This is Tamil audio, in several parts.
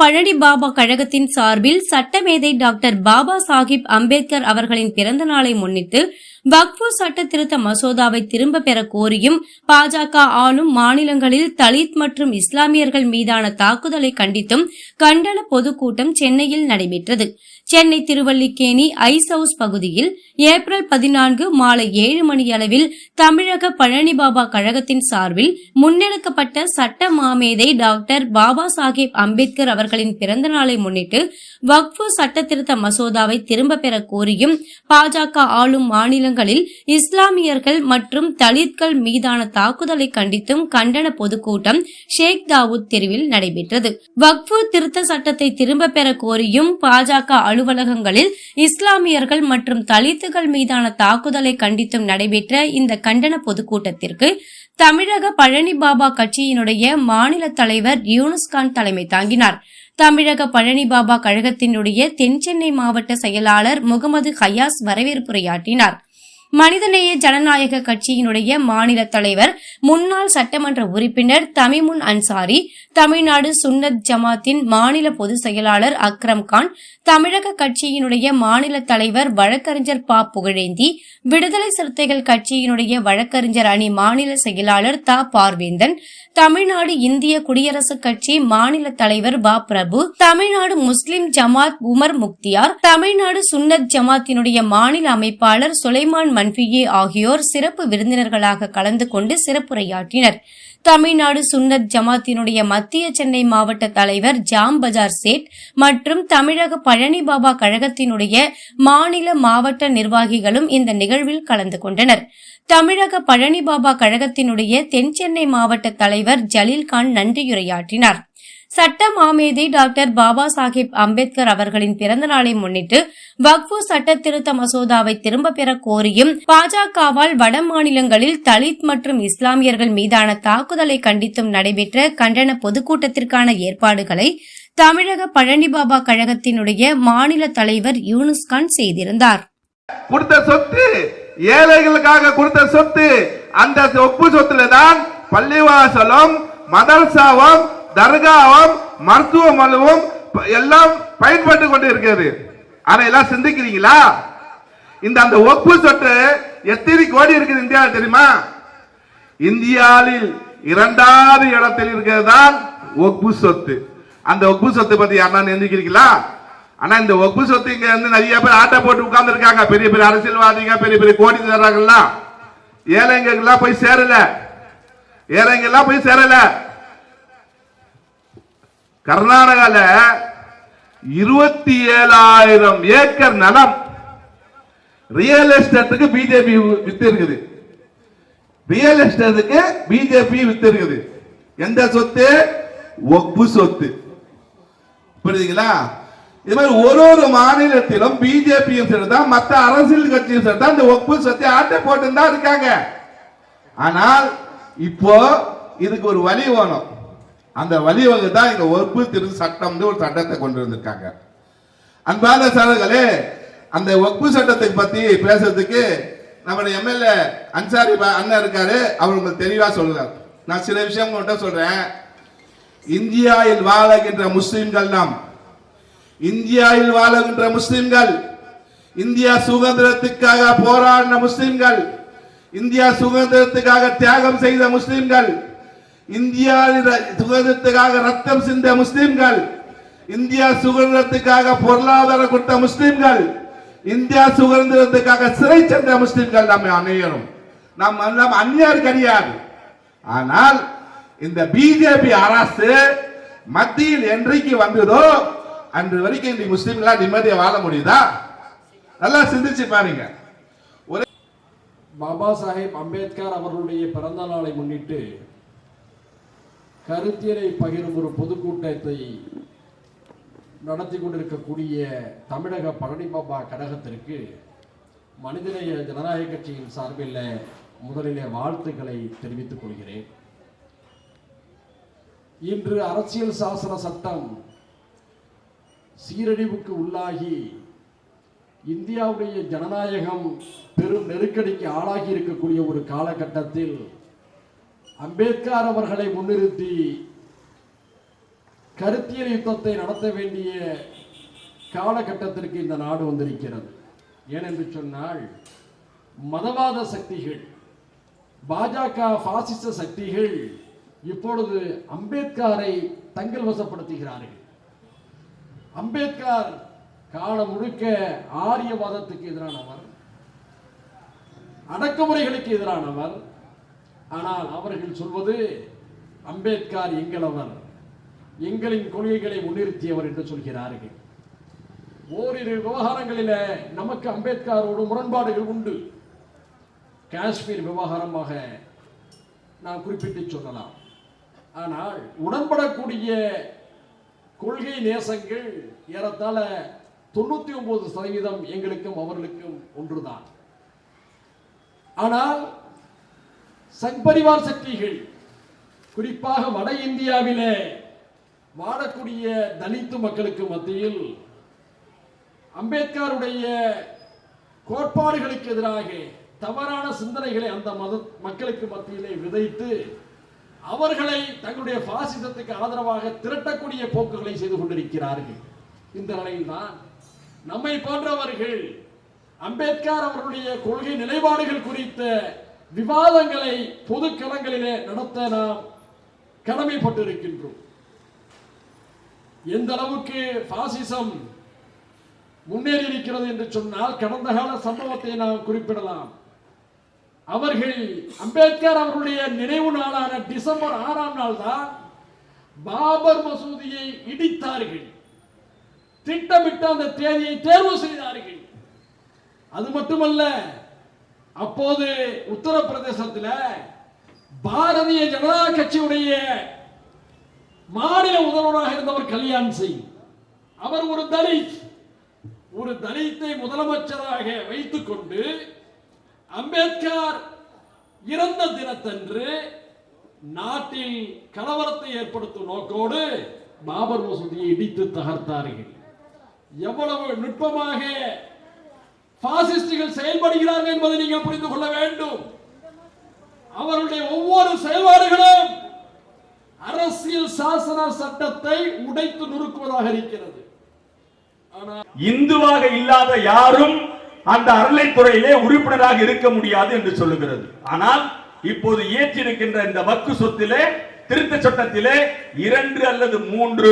பழனி பாபா கழகத்தின் சார்பில் சட்டமேதை டாக்டர் பாபா சாஹிப் அம்பேத்கர் அவர்களின் பிறந்த நாளை முன்னிட்டு வக்ஃபு சட்ட திருத்த மசோதாவை திரும்ப பெற கோரியும் பாஜக ஆளும் மாநிலங்களில் தலித் மற்றும் இஸ்லாமியர்கள் மீதான தாக்குதலை கண்டித்தும் கண்டன பொதுக்கூட்டம் சென்னையில் நடைபெற்றது. சென்னை திருவல்லிக்கேணி ஐஸ் ஹவுஸ் பகுதியில் ஏப்ரல் பதினான்கு மாலை ஏழு மணியளவில் தமிழக பழனி பாபா கழகத்தின் சார்பில் முன்னெடுக்கப்பட்ட சட்ட மாமேதை டாக்டர் பாபா சாஹேப் அம்பேத்கர் அவர்களின் பிறந்த நாளை முன்னிட்டு வக்ஃபு சட்டத்திருத்த மசோதாவை திரும்ப பெற கோரியும் பாஜக ஆளும் மாநிலங்களில் இஸ்லாமியர்கள் மற்றும் தலித்கள் மீதான தாக்குதலை கண்டித்தும் கண்டன பொதுக்கூட்டம் ஷேக் தாவூத் தெருவில் நடைபெற்றது. வக்ஃபு திருத்த சட்டத்தை திரும்ப பெற கோரியும் பாஜக அலுவலகங்களில் இஸ்லாமியர்கள் மற்றும் தலித்துகள் மீதான தாக்குதலை கண்டித்தும் நடைபெற்ற இந்த கண்டன பொதுக்கூட்டத்திற்கு தமிழக பழனி பாபா கட்சியினுடைய மாநில தலைவர் யூனுஸ்கான் தலைமை தாங்கினார். தமிழக பழனி பாபா கழகத்தினுடைய தென்சென்னை மாவட்ட செயலாளர் முகமது ஹயாஸ் வரவேற்புரையாற்றினார். மனிதநேய ஜனநாயக கட்சியினுடைய மாநில தலைவர் முன்னாள் சட்டமன்ற உறுப்பினர் தமிமுன் அன்சாரி தமிழ்நாடு சுன்னத் ஜமாத்தின் மாநில பொதுச் செயலாளர் அக்ரம் கான் தமிழக கட்சியினுடைய மாநில தலைவர் வழக்கறிஞர் பா. புகழேந்தி விடுதலை சிறுத்தைகள் கட்சியினுடைய வழக்கறிஞர் அணி மாநில செயலாளர் த. பார்வேந்தன் தமிழ்நாடு இந்திய குடியரசுக் கட்சி மாநில தலைவர் பா. பிரபு தமிழ்நாடு முஸ்லிம் ஜமாத் உமர் முக்தியார் தமிழ்நாடு சுன்னத் ஜமாத்தினுடைய மாநில அமைப்பாளர் சுலைமான் மன்ஃபியே ஆகியோர் சிறப்பு விருந்தினர்களாக கலந்து கொண்டு சிறப்புரையாற்றினர். தமிழ்நாடு சுன்னத் ஜமாத்தினுடைய மத்திய சென்னை மாவட்ட தலைவர் ஜாம் பஜார் சேட் மற்றும் தமிழக பழனி பாபா கழகத்தினுடைய மாநில மாவட்ட நிர்வாகிகளும் இந்த நிகழ்வில் கலந்து கொண்டனர். தமிழக பழனி பாபா கழகத்தினுடைய தென்சென்னை மாவட்ட தலைவர் ஜலீல்கான் நன்றியுரையாற்றினார். சட்ட மாமேதை டாக்டர் பாபா சாஹிப் அம்பேத்கர் அவர்களின் பிறந்த நாளை முன்னிட்டு வக்ஃபு சட்ட திருத்த மசோதாவை திரும்ப பெற கோரியும் பாஜகவால் வட மாநிலங்களில் தலித் மற்றும் இஸ்லாமியர்கள் மீதான தாக்குதலை கண்டித்தும் நடைபெற்ற கண்டன பொதுக்கூட்டத்திற்கான ஏற்பாடுகளை தமிழக பழனி பாபா கழகத்தினுடைய மாநில தலைவர் யூனுஸ்கான் செய்திருந்தார். கொடுத்த சொத்து ஏழைகளுக்காக கொடுத்த சொத்து அந்த ஒப்பு சொத்துல தான் பள்ளிவாசலும் மதரசாவும் தர்காவும் மருத்துவமனையும் ப- எல்லாம் பயன்பட்டு கொண்டு இருக்கிறது ஆனா எல்லாம் சிந்திக்கிறீங்களா? இந்த அந்த ஒப்பு சொத்து எத்தனை கோடி இருக்குது இந்தியாவில் தெரியுமா? இந்தியாவில் இரண்டாவது இடத்தில் இருக்கிறது தான் ஒப்பு சொத்து. அந்த ஒப்பு சொத்து பத்தி யாருன்னா நினைக்கிறீங்களா ஆனா இந்த ஒப்பு சொத்து இங்க வந்து நிறைய பேர் ஆட்டை போட்டு உட்கார்ந்து இருக்காங்க பெரிய பெரிய அரசியல்வாதிங்க பெரிய பெரிய கோடி தர்றாங்கல்லாம் ஏழைங்கெல்லாம் போய் சேரல. ஏழைங்கெல்லாம் போய் சேரல. கர்நாடகால இருபத்தி ஏழாயிரம் ஏக்கர் நிலம் ரியல் எஸ்டேட்டுக்கு பிஜேபி வித்து இருக்குது ரியல் எஸ்டேட்டுக்கு பிஜேபி வித்து இருக்குது எந்த சொத்து? ஒப்பு சொத்து. புரியுதுங்களா? இது மாதிரி ஒரு ஒரு மாநிலத்திலும் பிஜேபியும் சரி தான் மற்ற அரசியல் கட்சியும் சரி தான் இந்த ஒப்பு சொத்தை ஆட்டை போட்டு தான் இருக்காங்க. ஆனால் இப்போ இதுக்கு ஒரு வழி வேணும். அந்த வழிவகை தான் இந்த ஒப்பு திரு சட்டம்னு ஒரு சட்டத்தை கொண்டு வந்திருக்காங்க அன்பான சார்களே அந்த ஒப்பு சட்டத்தை பத்தி பேசுறதுக்கு நம்முடைய எம்எல்ஏ அன்சாரி அண்ணன் இருக்காரு. அவர் உங்களுக்கு தெளிவா சொல்லுவார் நான் சில விஷயம் உங்கள்கிட்ட சொல்றேன். இந்தியாவில் வாழுகின்ற முஸ்லிம்கள் நாம் இந்தியாவில் வாழுகின்ற முஸ்லிம்கள் இந்தியா சுதந்திரத்துக்காக போராடின முஸ்லிம்கள் இந்தியா சுதந்திரத்துக்காக தியாகம் செய்த முஸ்லிம்கள் இந்தியாவின் சுதந்திரத்துக்காக ரத்தம் சிந்த முஸ்லிம்கள் இந்தியா சுதந்திரத்துக்காக பொருளாதாரம் கொடுத்த முஸ்லிம்கள் இந்தியா சுதந்திரத்துக்காக சிறை சென்ற முஸ்லிம்கள் நம்ம அனைவரும். நாம் எல்லாம் அந்நியார் கிடையாது ஆனால் இந்த பிஜேபி அரசு மத்தியில் என்றைக்கு வந்ததோ அன்று வரைக்கும் இன்றைக்கு முஸ்லிம்லாம் நிம்மதியை வாழ முடியுதா? நல்லா சிந்திச்சு பாருங்க. பாபா சாஹேப் அம்பேத்கர் அவர்களுடைய பிறந்த நாளை முன்னிட்டு கருத்தியலை பகிரும் ஒரு பொதுக்கூட்டத்தை நடத்தி கொண்டிருக்கக்கூடிய தமிழக பழனிபாபா கழகத்திற்கு மனிதநேய ஜனநாயக கட்சியின் சார்பில் முதலிலே வாழ்த்துக்களை தெரிவித்துக் கொள்கிறேன். இன்று அரசியல் சாசன சட்டம் சீரழிவுக்கு உள்ளாகி இந்தியாவுடைய ஜனநாயகம் பெரும் நெருக்கடிக்கு ஆளாகி இருக்கக்கூடிய ஒரு காலகட்டத்தில் அம்பேத்கர் அவர்களை முன்னிறுத்தி கருத்தியல் யுத்தத்தை நடத்த வேண்டிய காலகட்டத்திற்கு இந்த நாடு வந்திருக்கிறது. ஏனென்று சொன்னால் மதவாத சக்திகள் பாஜக பாசிச சக்திகள் இப்பொழுது அம்பேத்கரை தங்கள் வசப்படுத்துகிறார்கள். அம்பேத்கர் காலம் முழுக்க ஆரியவாதத்துக்கு எதிரானவர் அடக்குமுறைகளுக்கு எதிரானவர் ஆனால் அவர்கள் சொல்வது அம்பேத்கர் எங்களவர் எங்களின் கொள்கைகளை முன்னிறுத்தியவர் என்று சொல்கிறார்கள். ஓரிரு விவகாரங்களில் நமக்கு அம்பேத்கரோடு முரண்பாடுகள் உண்டு. காஷ்மீர் விவகாரமாக நான் குறிப்பிட்டு சொல்லலாம். ஆனால் உடன்படக்கூடிய கொள்கை நேசங்கள் ஏறத்தாழ தொண்ணூத்தி ஒன்பது சதவீதம் எங்களுக்கும் அவர்களுக்கும் ஒன்றுதான். ஆனால் சங்பரிவார் சக்திகள். குறிப்பாக வட இந்தியாவிலே வாழக்கூடிய தலித்து மக்களுக்கு மத்தியில் அம்பேத்கருடைய கோட்பாடுகளுக்கு எதிராக தவறான சிந்தனைகளை அந்த மத மக்களுக்கு மத்தியிலே விதைத்து அவர்களை தங்களுடைய பாசிசத்துக்கு ஆதரவாக திரட்டக்கூடிய போக்குகளை செய்து கொண்டிருக்கிறார்கள். இந்த நிலையில்தான் நம்மை போன்றவர்கள் அம்பேத்கர் அவர்களுடைய கொள்கை நிலைப்பாடுகள் குறித்த விவாதங்களை பொது களங்களிலே நடத்த நாம் கடமைப்பட்டிருக்கின்றோம். எந்த அளவுக்கு பாசிசம் முன்னேறி இருக்கிறது என்று சொன்னால் கடந்த கால சம்பவத்தை நாம் குறிப்பிடலாம். அவர்கள் அம்பேத்கர் அவர்களுடைய நினைவு நாளான டிசம்பர் ஆறாம் நாள் தான் பாபர் மசூதியை இடித்தார்கள். திட்டமிட்டு அந்த தேதியை தேர்வு செய்தார்கள். அது மட்டுமல்ல அப்போது உத்தரப்பிரதேசத்தில் பாரதிய ஜனதா கட்சியுடைய மாநில முதல்வராக இருந்தவர் கல்யாண் சிங். அவர் ஒரு தலித். ஒரு தலித்தை முதலமைச்சராக வைத்துக் கொண்டு அம்பேத்கர் இறந்த தினத்தன்று நாட்டில் கலவரத்தை ஏற்படுத்தும் நோக்கோடு பாபர் மசூதியை இடித்து தகர்த்தார்கள். எவ்வளவு நுட்பமாக பாசிஸ்டுகள் செயல்படுகிறார்கள் என்பதை நீங்கள் புரிந்து கொள்ள வேண்டும். அவருடைய ஒவ்வொரு செயல்பாடுகளும் அரசியல் சாசன சட்டத்தை உடைத்து நொறுக்குவதாக இருக்கிறது. இந்துவாக இல்லாத யாரும் அந்த அறநிலைத்துறையிலே உறுப்பினராக இருக்க முடியாது என்று சொல்லுகிறது. ஆனால் இப்போது இயற்றிருக்கின்ற இந்த வக்கு சொத்திலே திருத்த சட்டத்திலே இரண்டு அல்லது மூன்று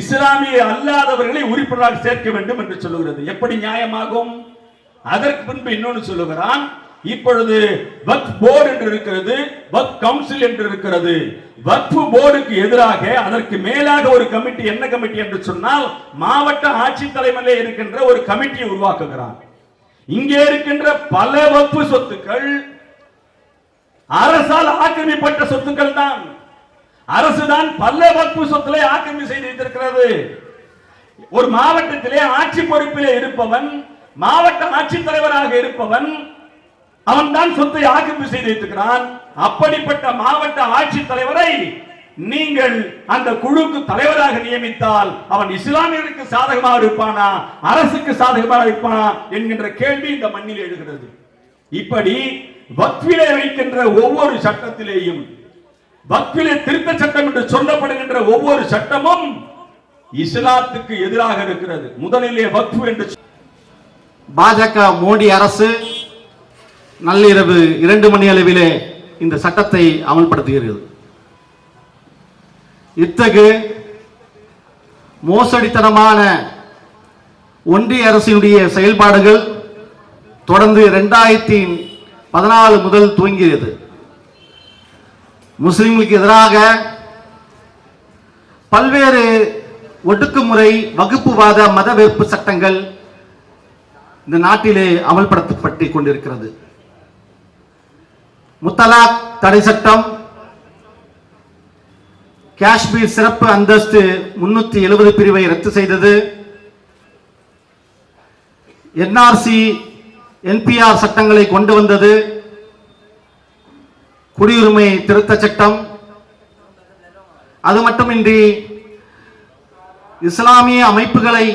இஸ்லாமிய அல்லாதவர்களை உறுப்பினராக சேர்க்க வேண்டும் என்று சொல்லுகிறது. எப்படி நியாயமாகும்? அதற்கு பின்பு இன்னொன்று சொல்லுகிறான். இப்பொழுது வக் போர்டு என்று இருக்கிறது வக் கவுன்சில் என்று இருக்கிறது. வக்ஃபு போர்டுக்கு எதிராக அதற்கு மேலாக ஒரு கமிட்டி என்ன கமிட்டி என்று சொன்னால் மாவட்ட ஆட்சி தலைமையிலே இருக்கின்ற ஒரு கமிட்டியை உருவாக்குகிறான். இங்கே இருக்கின்ற பல வக்ஃபு சொத்துக்கள் அரசால் ஆக்கிரமிப்பட்ட சொத்துக்கள் தான். அரசுதான் பல வக்ஃபு சொத்துக்களை ஆக்கிரமி செய்து வைத்திருக்கிறது ஒரு மாவட்டத்திலே ஆட்சி பொறுப்பிலே இருப்பவன் மாவட்ட ஆட்சித்தலைவராக இருப்பவன் அவன் தான் சொத்தை ஆக்கிரமி செய்து வைத்திருக்கிறான். அப்படிப்பட்ட மாவட்ட ஆட்சித்தலைவரை நீங்கள் அந்த குழுக்கு தலைவராக நியமித்தால் அவன் இஸ்லாமியர்களுக்கு சாதகமாக இருப்பானா அரசுக்கு சாதகமாக இருப்பானா என்கின்ற கேள்வி இந்த மண்ணில் எழுகிறது. இப்படி வக்ஃபிலே வைக்கின்ற ஒவ்வொரு சட்டத்திலேயும் வக்ஃபிலே திருத்த சட்டம் என்று சொல்லப்படுகின்ற ஒவ்வொரு சட்டமும் இஸ்லாத்துக்கு எதிராக இருக்கிறது. முதலிலே வக்ஃபு என்று பாஜக மோடி அரசு நள்ளிரவு இரண்டு மணி அளவிலே இந்த சட்டத்தை அமல்படுத்துகிறது. இத்தகு மோசடித்தனமான ஒன்றிய அரசினுடைய செயல்பாடுகள் தொடர்ந்து இரண்டாயிரத்தி பதினாலு முதல் துவங்கியது. முஸ்லிம்களுக்கு எதிராக பல்வேறு ஒடுக்குமுறை வகுப்புவாத மத வெறுப்பு சட்டங்கள் இந்த நாட்டிலே அமல்படுத்தப்பட்டு கொண்டிருக்கிறது. முத்தலாக் தடை சட்டம் காஷ்மீர் சிறப்பு அந்தஸ்து முன்னூத்தி எழுபது பிரிவை ரத்து செய்தது. என்ஆர்சி என்பிஆர் சட்டங்களை கொண்டு வந்தது. குடியுரிமை திருத்த சட்டம். அது மட்டுமின்றி இஸ்லாமிய அமைப்புகளை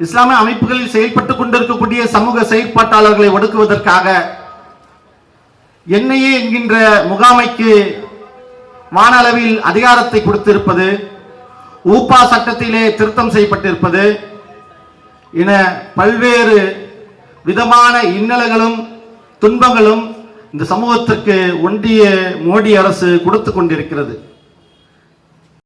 இஸ்லாமிய அமைப்புகளில் செயல்பட்டுக் கொண்டிருக்கக்கூடிய சமூக செயற்பாட்டாளர்களை ஒடுக்குவதற்காக என்ஐஏ என்கின்ற முகாமைக்கு வானளவில் அதிகாரத்தை கொடுத்திருப்பது ஊப்பா சட்டத்திலே திருத்தம் செய்யப்பட்டிருப்பது என பல்வேறு விதமான இன்னல்களும் துன்பங்களும் இந்த சமூகத்திற்கு ஒன்றிய மோடி அரசு கொடுத்து கொண்டிருக்கிறது.